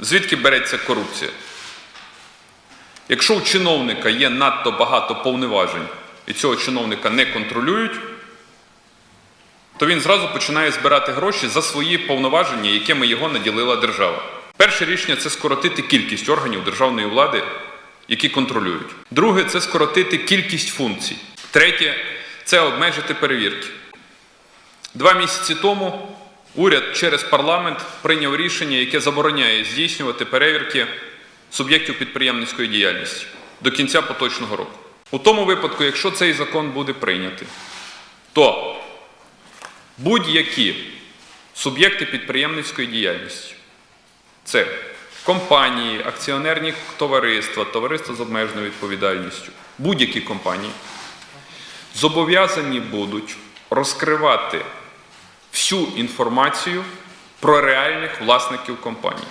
Звідки береться корупція? Якщо у чиновника є надто багато повноважень і цього чиновника не контролюють, то він зразу починає збирати гроші за свої повноваження, якими його наділила держава. Перше рішення це скоротити кількість органів державної влади, які контролюють. Друге це скоротити кількість функцій. Третє це обмежити перевірки. Два місяці тому уряд через парламент прийняв рішення, яке забороняє здійснювати перевірки суб'єктів підприємницької діяльності до кінця поточного року. У тому випадку, якщо цей закон буде прийнятий, то будь-які суб'єкти підприємницької діяльності це компанії, акціонерні товариства, товариства з обмеженою відповідальністю, будь-які компанії зобов'язані будуть розкривати всю інформацію про реальних власників компаній.